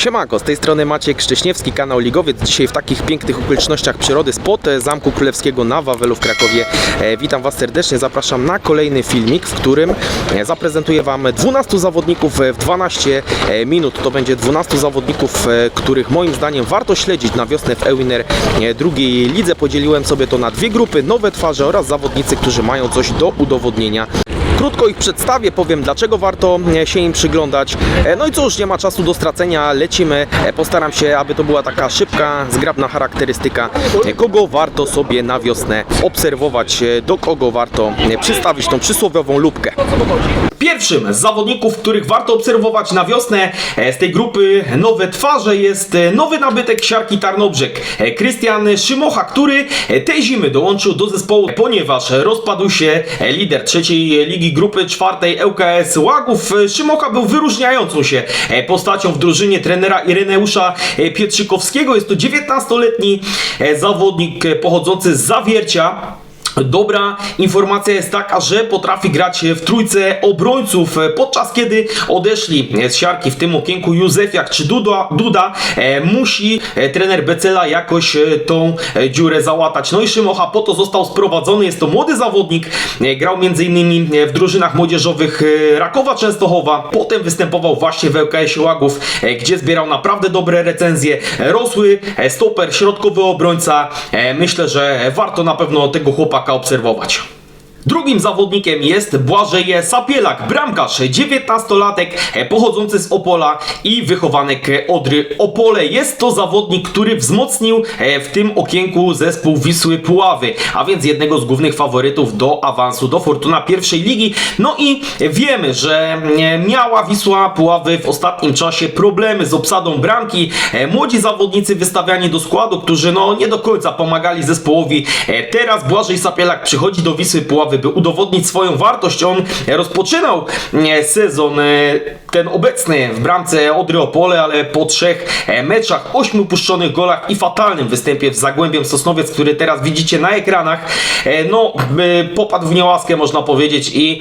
Siemanko, z tej strony Maciek Szcześniewski, kanał Ligowiec. Dzisiaj w takich pięknych okolicznościach przyrody spod Zamku Królewskiego na Wawelu w Krakowie. E, Witam Was serdecznie, zapraszam na kolejny filmik, w którym e, zaprezentuję Wam 12 zawodników e, w 12 e, minut. To będzie 12 zawodników, których moim zdaniem warto śledzić na wiosnę w Ewiner drugiej lidze. Podzieliłem sobie to na dwie grupy, nowe twarze oraz zawodnicy, którzy mają coś do udowodnienia. Krótko ich przedstawię, powiem dlaczego warto e, się im przyglądać. E, No i cóż, nie ma czasu do stracenia, lecimy. E, Postaram się, aby to była taka szybka, zgrabna charakterystyka, kogo warto sobie na wiosnę obserwować, do kogo warto przystawić tą przysłowiową lubkę. Pierwszym z zawodników, których warto obserwować na wiosnę e, z tej grupy nowe twarze jest e, nowy nabytek siarki Tarnobrzeg. e, Krystian Szymocha, który tej zimy dołączył do zespołu, ponieważ rozpadł się lider trzeciej ligi grupy czwartej ŁKS Łagów. Szymocha był wyróżniającą się postacią w drużynie trenera Ireneusza Pietrzykowskiego. Jest to 19-letni e, zawodnik pochodzący z Zawiercia. Dobra informacja jest taka, że potrafi grać w trójce obrońców, podczas kiedy odeszli z siarki w tym okienku Józefiak czy Duda, Duda e, musi e, trener Becela jakoś e, tą e, dziurę załatać. No i Szymocha po to został sprowadzony, jest to młody zawodnik, e, grał m.in. w drużynach młodzieżowych e, Rakowa Częstochowa, potem występował właśnie w ŁKS Łagów, e, gdzie zbierał naprawdę dobre recenzje, E, rosły e, stoper, środkowy obrońca, E, myślę, że warto na pewno tego chłopaka obserwować. Drugim zawodnikiem jest Błażej Sapielak, bramkarz, 19-latek e, pochodzący z Opola i wychowanek Odry Opole. Jest to zawodnik, który wzmocnił e, w tym okienku zespół Wisły Puławy, a więc jednego z głównych faworytów do awansu do Fortuna pierwszej ligi. No i wiemy, że e, miała Wisła Puławy w ostatnim czasie problemy z obsadą bramki. Młodzi zawodnicy wystawiani do składu, którzy no nie do końca pomagali zespołowi. Teraz Błażej Sapielak przychodzi do Wisły Puławy, by udowodnić swoją wartość. On rozpoczynał e, sezon e, ten obecny w bramce Odry Opole, ale po trzech e, meczach, ośmiu puszczonych golach i fatalnym występie w Zagłębiem Sosnowiec, który teraz widzicie na ekranach, no popadł w niełaskę można powiedzieć i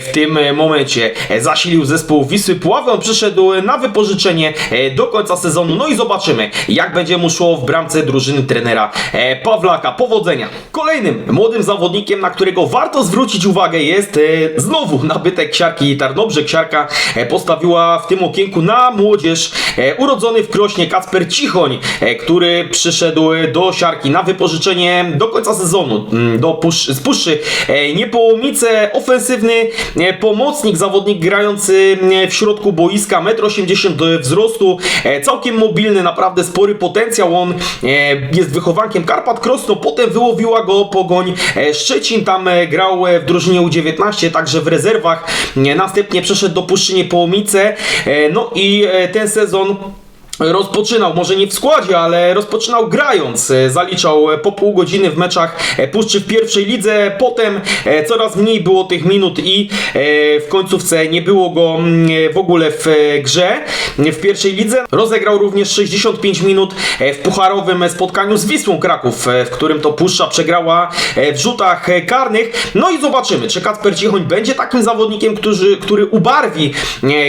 w tym momencie zasilił zespół Wisły Puławy. On przyszedł na wypożyczenie do końca sezonu, no i zobaczymy jak będzie mu szło w bramce drużyny trenera Pawlaka. Powodzenia! Kolejnym młodym zawodnikiem, na którego warto zwrócić uwagę jest e, znowu nabytek siarki Tarnobrzeg. Siarka e, postawiła w tym okienku na młodzież e, urodzony w Krośnie Kacper Cichoń, e, który przyszedł do siarki na wypożyczenie do końca sezonu mm, do pusz, z Puszczy e, Niepołomice. Ofensywny e, pomocnik, zawodnik grający e, w środku boiska, 1,80 m wzrostu, e, całkiem mobilny, naprawdę spory potencjał. On e, jest wychowankiem Karpat Krosno, potem wyłowiła go Pogoń e, Szczecin, tam e, grał e, w drużynie U19, także w rezerwach. E, Następnie przeszedł do Puszczy Niepołomice, e, no i ten sezon rozpoczynał, może nie w składzie, ale rozpoczynał grając. E, Zaliczał e, po pół godziny w meczach e, Puszczy w pierwszej lidze, potem coraz mniej było tych minut i w końcówce nie było go mm, w ogóle w grze w pierwszej lidze. Rozegrał również 65 minut w pucharowym spotkaniu z Wisłą Kraków, w którym to Puszcza przegrała w rzutach karnych. No i zobaczymy, czy Kacper Cichoń będzie takim zawodnikiem, który, który ubarwi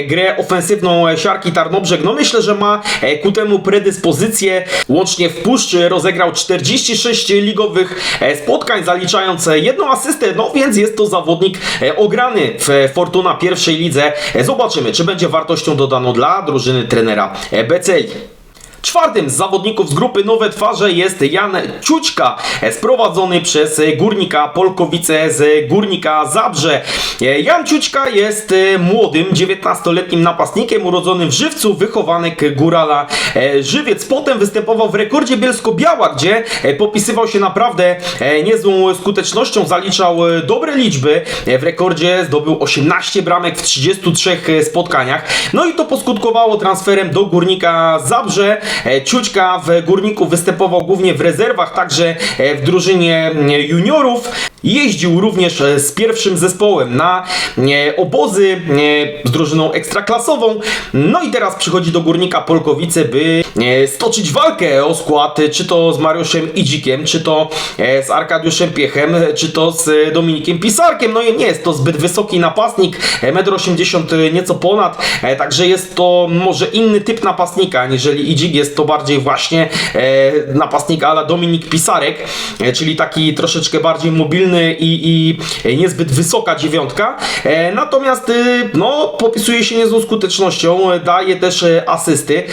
grę ofensywną siarki Tarnobrzeg. No myślę, że ma ku temu predyspozycję. Łącznie w Puszczy rozegrał 46 ligowych e, spotkań, zaliczając e, jedną asystę, no więc jest to zawodnik e, ograny w e, Fortuna pierwszej lidze. E, Zobaczymy, czy będzie wartością dodaną dla drużyny trenera e, Beceli. Czwartym z zawodników z grupy Nowe Twarze jest Jan Ciućka, e, sprowadzony przez e, Górnika Polkowice z Górnika Zabrze. E, Jan Ciućka jest młodym, 19-letnim napastnikiem urodzonym w Żywcu, wychowanek Górala Żywiec. Potem występował w rekordzie Bielsko-Biała, gdzie popisywał się naprawdę niezłą skutecznością, zaliczał dobre liczby. W rekordzie zdobył 18 bramek w 33 spotkaniach. No i to poskutkowało transferem do Górnika Zabrze. E, Ciućka w Górniku występował głównie w rezerwach, także e, w drużynie e, juniorów. Jeździł również z pierwszym zespołem na obozy z drużyną ekstraklasową. No i teraz przychodzi do Górnika Polkowice, by stoczyć walkę o skład, czy to z Mariuszem Idzikiem, czy to z Arkadiuszem Piechem, czy to z Dominikiem Pisarkiem. No i nie jest to zbyt wysoki napastnik, e, 1,80 m nieco ponad, także jest to może inny typ napastnika, aniżeli Idzik, jest to bardziej właśnie e, napastnik ala Dominik Pisarek, e, czyli taki troszeczkę bardziej mobilny i, i niezbyt wysoka dziewiątka. E, natomiast no, popisuje się niezłą skutecznością, daje też asysty.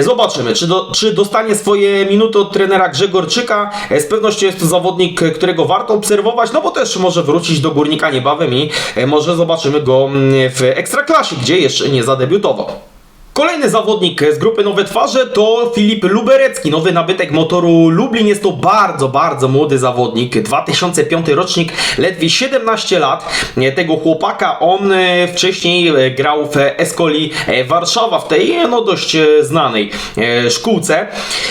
Zobaczymy, czy, do, czy dostanie swoje minuty od trenera Grzegorczyka. Z pewnością jest to zawodnik, którego warto obserwować, no bo też może wrócić do Górnika niebawem i może zobaczymy go mm, w Ekstraklasie, gdzie jeszcze nie zadebiutował. Kolejny zawodnik z grupy Nowe Twarze to Filip Luberecki, nowy nabytek motoru Lublin. Jest to bardzo, bardzo młody zawodnik, 2005 rocznik, ledwie 17 lat. Tego chłopaka on e, wcześniej e, grał w Escoli e, Warszawa, w tej no dość znanej szkółce.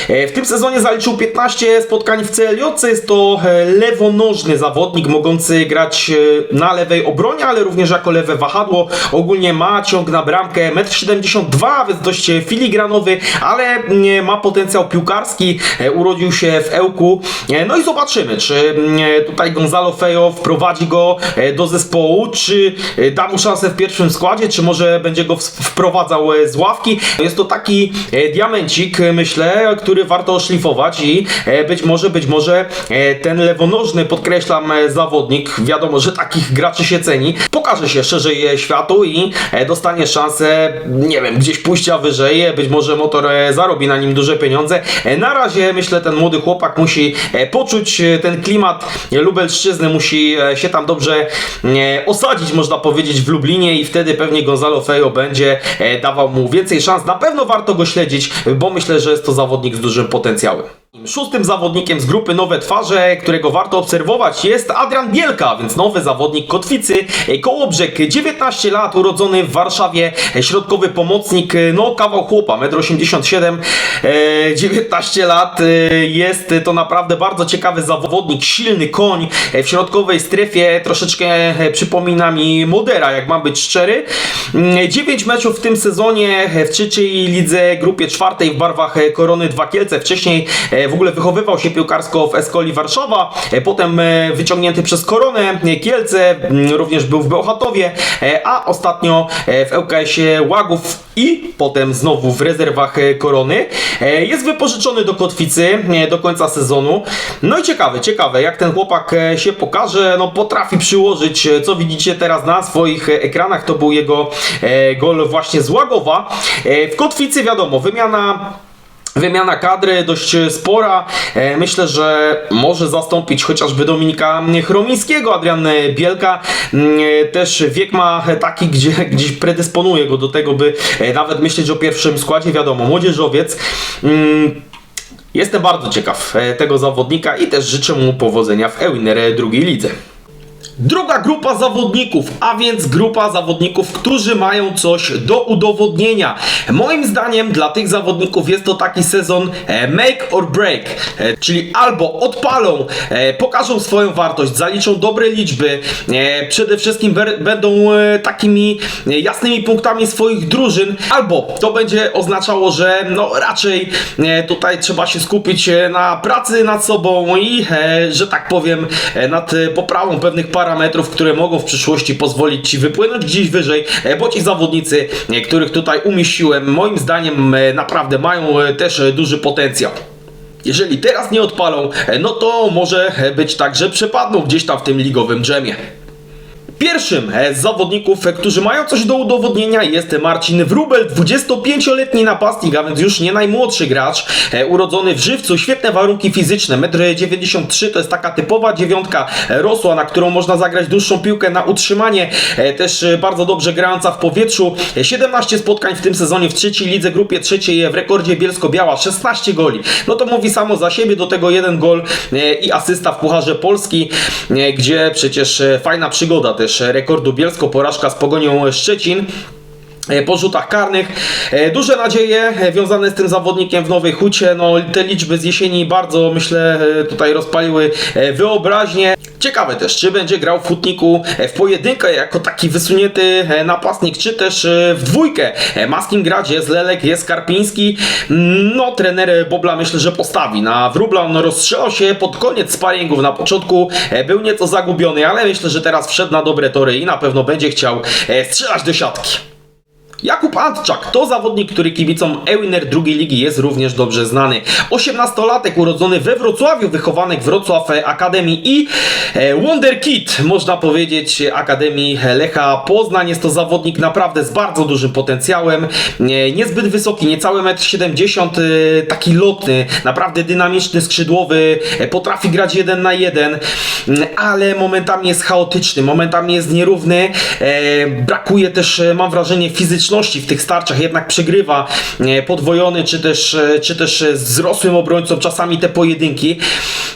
W tym sezonie zaliczył 15 spotkań w CLJ. Jest to lewonożny zawodnik, mogący grać na lewej obronie, ale również jako lewe wahadło. Ogólnie ma ciąg na bramkę 1,72 m, więc dość e, filigranowy, ale mm, ma potencjał piłkarski. E, Urodził się w Ełku. E, No i zobaczymy, czy mm, e, tutaj Gonzalo Fejo wprowadzi go e, do zespołu, czy e, da mu szansę w pierwszym składzie, czy może będzie go wprowadzał e, z ławki. Jest to taki e, diamencik, e, myślę, który warto oszlifować i e, być może, być może e, ten lewonożny, podkreślam, e, zawodnik, wiadomo, że takich graczy się ceni, pokaże się szerzej e, światu i e, dostanie szansę, nie wiem, gdzieś pójścia wyżej, e, być może motor e, zarobi na nim duże pieniądze. E, Na razie myślę, ten młody chłopak musi poczuć ten klimat Lubelszczyzny, musi się tam dobrze osadzić, można powiedzieć, w Lublinie i wtedy pewnie Gonzalo Fejo będzie dawał mu więcej szans. Na pewno warto go śledzić, bo myślę, że jest to zawodnik z dużym potencjałem. Szóstym zawodnikiem z grupy Nowe Twarze, którego warto obserwować jest Adrian Bielka, więc nowy zawodnik Kotwicy. Kołobrzeg, 19 lat, urodzony w Warszawie, środkowy pomocnik, no kawał chłopa, 1,87 m, e, 19 lat, e, jest to naprawdę bardzo ciekawy zawodnik, silny koń e, w środkowej strefie, troszeczkę e, przypomina mi Modera, jak mam być szczery. 9 meczów w tym sezonie w trzeciej lidze, grupie czwartej w barwach Korony Dwa Kielce, wcześniej w ogóle wychowywał się piłkarsko w Escoli Warszawa, e, potem e, wyciągnięty przez Koronę e, Kielce, również był w Bełchatowie, e, a ostatnio e, w ŁKS-ie Łagów i potem znowu w rezerwach e, Korony. E, Jest wypożyczony do Kotwicy e, do końca sezonu. No i ciekawe, ciekawe, jak ten chłopak e, się pokaże, no potrafi przyłożyć, e, co widzicie teraz na swoich e, ekranach, to był jego e, gol właśnie z Łagowa. E, W Kotwicy wiadomo, wymiana Wymiana kadry dość spora. E, Myślę, że może zastąpić chociażby Dominika Chromińskiego. Adrian Bielka mm, e, też wiek ma taki, gdzie gdzieś predysponuje go do tego, by e, nawet myśleć o pierwszym składzie. Wiadomo, młodzieżowiec. Mm, Jestem bardzo ciekaw e, tego zawodnika i też życzę mu powodzenia w Ewiner drugiej lidze. Druga grupa zawodników, a więc grupa zawodników, którzy mają coś do udowodnienia. Moim zdaniem dla tych zawodników jest to taki sezon e, make or break, e, czyli albo odpalą, e, pokażą swoją wartość, zaliczą dobre liczby, przede wszystkim będą takimi jasnymi punktami swoich drużyn, albo to będzie oznaczało, że no raczej tutaj trzeba się skupić na pracy nad sobą i, że tak powiem, nad poprawą pewnych parametrów, które mogą w przyszłości pozwolić Ci wypłynąć gdzieś wyżej, e, bo ci zawodnicy, e, których tutaj umieściłem, moim zdaniem e, naprawdę mają też duży potencjał. Jeżeli teraz nie odpalą, no to może być tak, że przepadną gdzieś tam w tym ligowym dżemie. Pierwszym e, z zawodników, e, którzy mają coś do udowodnienia jest Marcin Wrubel, 25-letni napastnik, a więc już nie najmłodszy gracz, e, urodzony w Żywcu, świetne warunki fizyczne, 1,93 m to jest taka typowa dziewiątka rosła, na którą można zagrać dłuższą piłkę na utrzymanie, też bardzo dobrze grająca w powietrzu, E, 17 spotkań w tym sezonie w trzeciej lidze, grupie trzeciej w rekordzie Bielsko-Biała, 16 goli, no to mówi samo za siebie, do tego jeden gol i asysta w Pucharze Polski, gdzie przecież fajna przygoda też rekordu Bielsko, porażka z Pogonią Szczecin. E, po rzutach karnych. E, Duże nadzieje e, wiązane z tym zawodnikiem w Nowej Hucie. No, te liczby z jesieni bardzo, myślę, tutaj rozpaliły wyobraźnię. Ciekawe też, czy będzie grał w Hutniku e, w pojedynkę jako taki wysunięty napastnik, czy też w dwójkę. E, Ma z Lelek, jest Karpiński. Mm, No, trener Bobla myślę, że postawi na Wróbla. On rozstrzelał się pod koniec sparingów. Na początku był nieco zagubiony, ale myślę, że teraz wszedł na dobre tory i na pewno będzie chciał strzelać do siatki. Jakub Antczak to zawodnik, który kibicom Ewiner drugiej ligi jest również dobrze znany. 18-latek urodzony we Wrocławiu, wychowanek w Wrocław Akademii i e, Wonder Kid, można powiedzieć, Akademii Lecha Poznań. Jest to zawodnik naprawdę z bardzo dużym potencjałem, niezbyt wysoki, niecałe 1,70 m, taki lotny, naprawdę dynamiczny, skrzydłowy, e, potrafi grać jeden na jeden, mm, ale momentami jest chaotyczny, momentami jest nierówny, e, brakuje też, mam wrażenie, fizyczności w tych starciach, jednak przegrywa e, podwojony, czy też, e, czy też e, wzrosłym obrońcą czasami te pojedynki,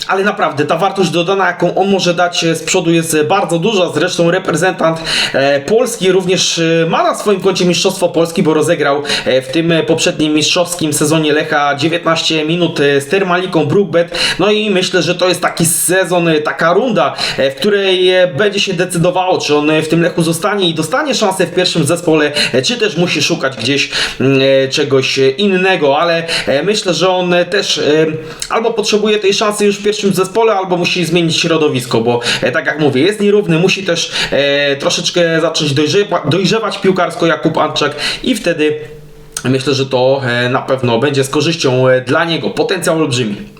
ale naprawdę ta wartość dodana, jaką on może dać e, z przodu jest e, bardzo duża, zresztą reprezentant e, Polski również e, ma na swoim koncie Mistrzostwo Polski, bo rozegrał e, w tym e, poprzednim mistrzowskim sezonie Lecha 19 minut e, z Termaliką Brookbet, no i myślę, że to jest taki sezon, e, taka runda, e, w której e, będzie się decydowało, czy on e, w tym Lechu zostanie i dostanie szansę w pierwszym zespole, e, czy też musi szukać gdzieś mm, e, czegoś e, innego, ale e, myślę, że on też albo potrzebuje tej szansy już w pierwszym zespole, albo musi zmienić środowisko, bo tak jak mówię, jest nierówny, musi też troszeczkę zacząć dojrzewa, dojrzewać piłkarsko Jakub Antczak i wtedy myślę, że to na pewno będzie z korzyścią dla niego. Potencjał olbrzymi.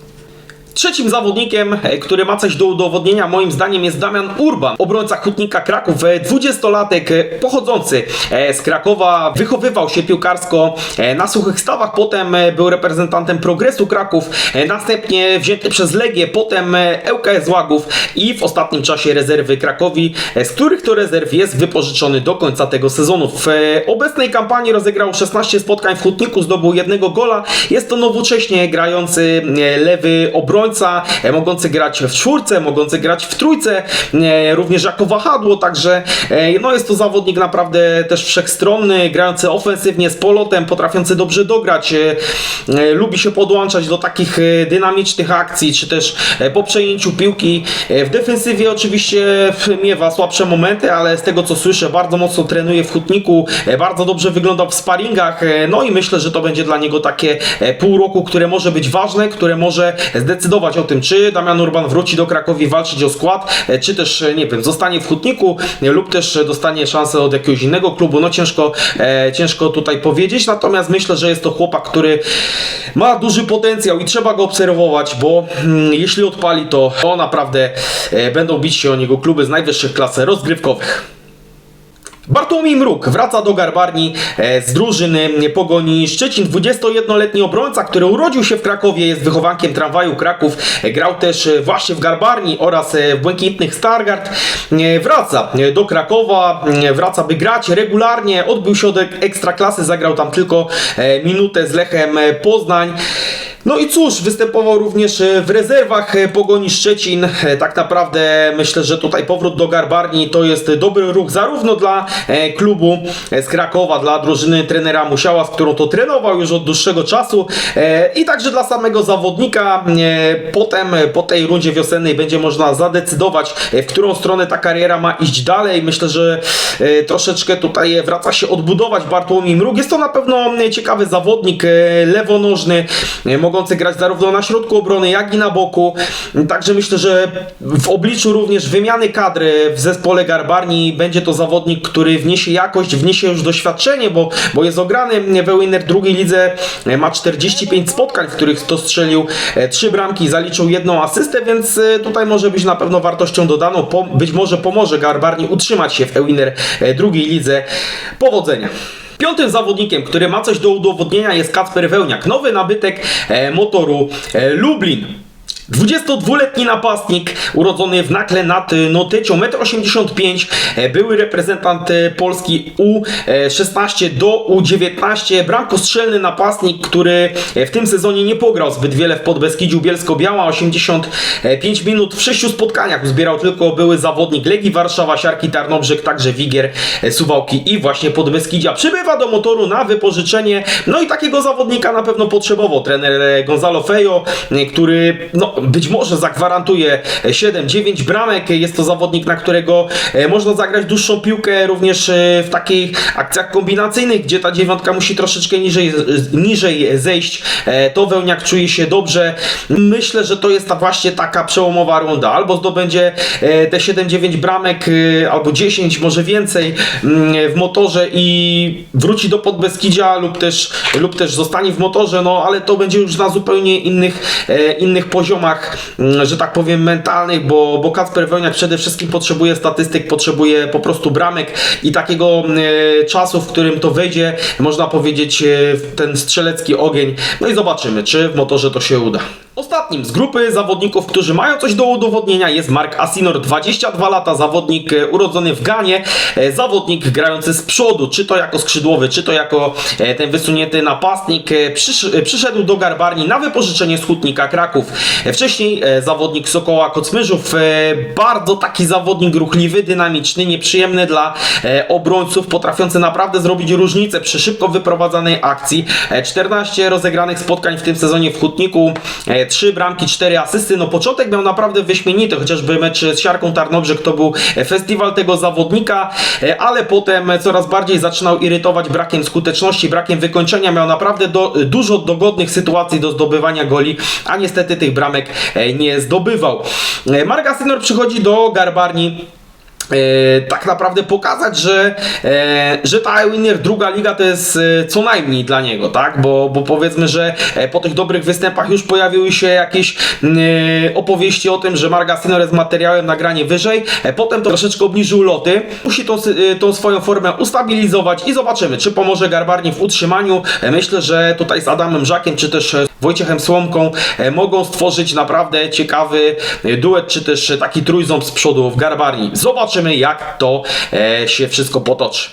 Trzecim zawodnikiem, e, który ma coś do udowodnienia, moim zdaniem, jest Damian Urban, obrońca Hutnika Kraków, e, 20-latek e, pochodzący e, z Krakowa, wychowywał się piłkarsko na suchych stawach, potem był reprezentantem Progresu Kraków, następnie wzięty przez Legię, potem ŁKS Łagów i w ostatnim czasie rezerwy Krakowi, z których to rezerw jest wypożyczony do końca tego sezonu. W obecnej kampanii rozegrał 16 spotkań w Hutniku, zdobył jednego gola. Jest to nowocześnie grający lewy obrońca, e, mogący grać w czwórce, mogący grać w trójce, e, również jako wahadło, także e, no jest to zawodnik naprawdę też wszechstronny, grający ofensywnie z polotem, potrafiący dobrze dograć, lubi się podłączać do takich dynamicznych akcji, czy też po przejęciu piłki. W defensywie oczywiście miewa słabsze momenty, ale z tego co słyszę, bardzo mocno trenuje w hutniku, bardzo dobrze wygląda w sparingach, no i myślę, że to będzie dla niego takie pół roku, które może być ważne, które może zdecydować o tym, czy Damian Urban wróci do Krakowi walczyć o skład, e, czy też, e, nie wiem, zostanie w hutniku e, lub też dostanie szansę od jakiegoś innego klubu. No ciężko, ciężko tutaj powiedzieć, natomiast myślę, że jest to chłopak, który ma duży potencjał i trzeba go obserwować, bo mm, jeśli odpali, to, to naprawdę będą bić się o niego kluby z najwyższych klas rozgrywkowych. Bartłomiej Mruk wraca do Garbarni e, z drużyny Pogoni Szczecin. 21-letni obrońca, który urodził się w Krakowie, jest wychowankiem tramwaju Kraków. E, Grał też e, właśnie w Garbarni oraz w Błękitnych Stargard. Wraca do Krakowa, wraca by grać regularnie. Odbył środek ekstraklasy, zagrał tam tylko minutę z Lechem Poznań. No i cóż, występował również e, w rezerwach e, Pogoni Szczecin. E, Tak naprawdę myślę, że tutaj powrót do Garbarni to jest dobry ruch zarówno dla klubu z Krakowa, dla drużyny trenera Musiała, z którą to trenował już od dłuższego czasu i także dla samego zawodnika. Potem po tej rundzie wiosennej będzie można zadecydować, w którą stronę ta kariera ma iść dalej. Myślę, że troszeczkę tutaj wraca się odbudować Bartłomiej Mruk. Jest to na pewno ciekawy zawodnik, lewonożny, e, mogący grać zarówno na środku obrony, jak i na boku. Także myślę, że w obliczu również wymiany kadry w zespole Garbarni będzie to zawodnik, który wniesie jakość, wniesie już doświadczenie, bo, bo jest ograny w Winner drugiej lidze, e, ma 45 spotkań, w których to strzelił 3 bramki, zaliczył jedną asystę, więc e, tutaj może być na pewno wartością dodaną. Być może pomoże Garbarni utrzymać się w Ewiner drugiej lidze. Powodzenia! Piątym zawodnikiem, który ma coś do udowodnienia jest Kacper Wełniak, nowy nabytek e, motoru e, Lublin. 22-letni napastnik, urodzony w Nakle nad y, Notycią, 1,85 m, były reprezentant y, Polski U16 do U19, bramkostrzelny napastnik, który e, w tym sezonie nie pograł zbyt wiele w Podbeskidziu Bielsko-Biała, 85 minut w sześciu spotkaniach uzbierał tylko były zawodnik Legii Warszawa, Siarki Tarnobrzeg, także Wigier, e, Suwałki i właśnie Podbeskidzia. Przybywa do motoru na wypożyczenie, no i takiego zawodnika na pewno potrzebował trener e, Gonzalo Fejo, e, który no, być może zagwarantuje 7-9 bramek. Jest to zawodnik, na którego e, można zagrać dłuższą piłkę również e, w takich akcjach kombinacyjnych, gdzie ta dziewiątka musi troszeczkę niżej, niżej zejść. E, To Wełniak czuje się dobrze. Myślę, że to jest ta właśnie taka przełomowa runda. Albo zdobędzie e, te 7-9 bramek, e, albo 10, może więcej mm, w motorze i wróci do Podbeskidzia lub też, lub też zostanie w motorze, no ale to będzie już na zupełnie innych, e, innych poziomach, mm, że tak powiem, mentalnych, bo, bo Kacper Wełniak przede wszystkim potrzebuje statystyk, potrzebuje po prostu bramek i takiego e, czasu, w którym to wejdzie, można powiedzieć, e, w ten strzelecki ogień. No i zobaczymy, czy w motorze to się uda. Ostatnim z grupy zawodników, którzy mają coś do udowodnienia jest Mark Asinor, 22 lata, zawodnik e, urodzony w Ganie, zawodnik grający z przodu, czy to jako skrzydłowy, czy to jako ten wysunięty napastnik. Przysz, przyszedł do Garbarni na wypożyczenie z Hutnika Kraków. E, Wcześniej e, zawodnik Sokoła Kocmyrzów, e, bardzo taki zawodnik ruchliwy, dynamiczny, nieprzyjemny dla e, obrońców, potrafiący naprawdę zrobić różnicę przy szybko wyprowadzanej akcji. E, 14 rozegranych spotkań w tym sezonie w Hutniku, e, 3 bramki, 4 asysty. No początek miał naprawdę wyśmienity, chociażby mecz z Siarką Tarnobrzeg to był festiwal tego zawodnika, ale potem coraz bardziej zaczynał irytować brakiem skuteczności, brakiem wykończenia. Miał naprawdę do, dużo dogodnych sytuacji do zdobywania goli, a niestety tych bramek e, nie zdobywał. E, Mark Asynor przychodzi do Garbarni e, tak naprawdę pokazać, że, e, że ta Winner druga liga to jest e, co najmniej dla niego, tak? Bo, bo powiedzmy, że e, po tych dobrych występach już pojawiły się jakieś e, opowieści o tym, że Marga Sinor jest materiałem na granie wyżej, e, potem to troszeczkę obniżył loty, musi tą, e, tą swoją formę ustabilizować i zobaczymy, czy pomoże Garbarni w utrzymaniu. E, Myślę, że tutaj z Adamem Żakiem, czy też e, Wojciechem Słomką e, mogą stworzyć naprawdę ciekawy e, duet, czy też e, taki trójząb z przodu w Garbarni. Zobaczymy, jak to się wszystko potoczy.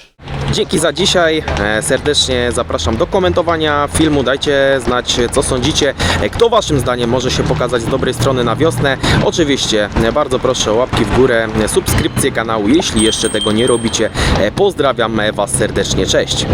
Dzięki za dzisiaj. Serdecznie zapraszam do komentowania filmu. Dajcie znać, co sądzicie. Kto Waszym zdaniem może się pokazać z dobrej strony na wiosnę? Oczywiście bardzo proszę o łapki w górę, subskrypcję kanału, jeśli jeszcze tego nie robicie. Pozdrawiam Was serdecznie. Cześć.